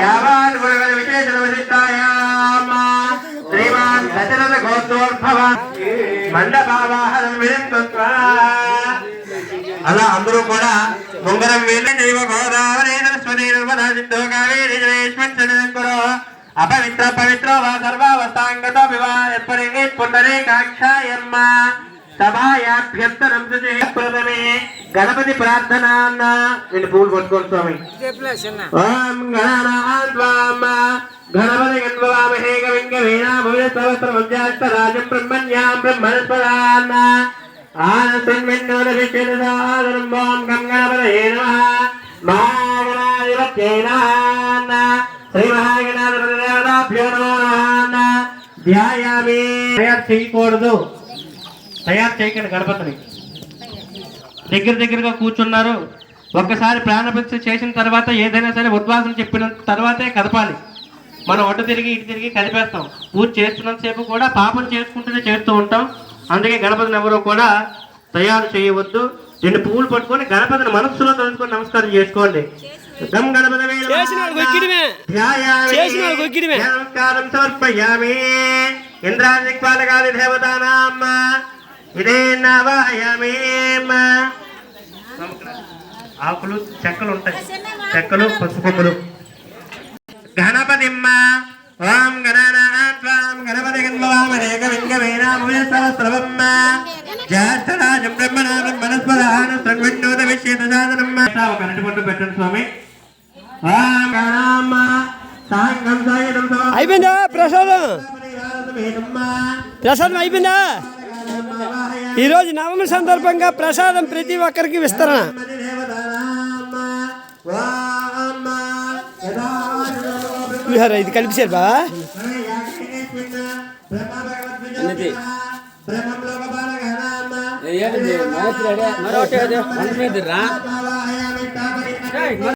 యావాన్ గురుగల విశేషణ విశిష్టాయామ శ్రీమాన్ దశరథ మండపావాహనం అలా అందరూ కూడా ముంగరం వీళ్ళ దైవ గోదావరి సరస్వతి సింధు కావేరి అపవిత్ర పవిత్ర వా సర్వావస్థాంగత వివాహ పుండరే కాక్షాయమ్మ సభాయాభ్యంతరం ప్రథమే గణపతి ప్రార్థన అన్న వీళ్ళు పూలు పట్టుకోండి స్వామి. ఓం గణానాన్వామ గణపతి గణ్వామహే గవింగ వీణా భుజ సహస్రమధ్యాస్త రాజం బ్రహ్మణ్యాం బ్రహ్మణస్పదాన్న ఆనసన్మిన్నోదశిష్యదాదనం ఓం గం గణపతయే నమః. మహాగణాధిపత్యై నమః శ్రీ మహాగణాధిపతి దేవతాభ్యో నమః. ధ్యాయామి. తయారు చేయకూడదు. తయారు చేయకండి గణపతిని. దగ్గర దగ్గరగా కూర్చున్నారు. ఒక్కసారి ప్రాణప్రతిష్ఠ చేసిన తర్వాత ఏదైనా సరే ఉద్వాసన చెప్పిన తర్వాతే కదపాలి. మనం అటు తిరిగి ఇటు తిరిగి కదిపేస్తాం పూజ చేస్తున్నంతసేపు కూడా పాపం చేసుకుంటూనే చేస్తూ ఉంటాం. అందుకే గణపతిని ఎవరో కూడా తయారు చేయవద్దు. రెండు పువ్వులు పట్టుకొని గణపతిని మనస్సులో తలుచుకొని నమస్కారం చేసుకోండి. నమస్కారం సమర్పయామి. ఇంద్రాదిక్పాలకాది దేవతానాం ఇదే నవాయామి ఆకులు చెక్కలు ఉంటాయి. చెక్కలు పసుపులు గణపతిమ్మ. ఓం గణనాథ్వాం గణపతి గణవామరేక జ్యేష్ఠరాజం బ్రహ్మణా బ్రహ్మణస్పదాన సన్విన్నోద విశ్యేత ఒక అరటి పెట్టండి స్వామి ఓం గణామ్మ సాంగం సాయనం అయిపోయిందా ప్రసాదం ప్రసాదం అయిపోయిందా ఈరోజు నవమి సందర్భంగా ప్రసాదం ప్రతి ఒక్కరికి విస్తరణ. పులిహోర ఇది కలిపిసారు బా మరొకటి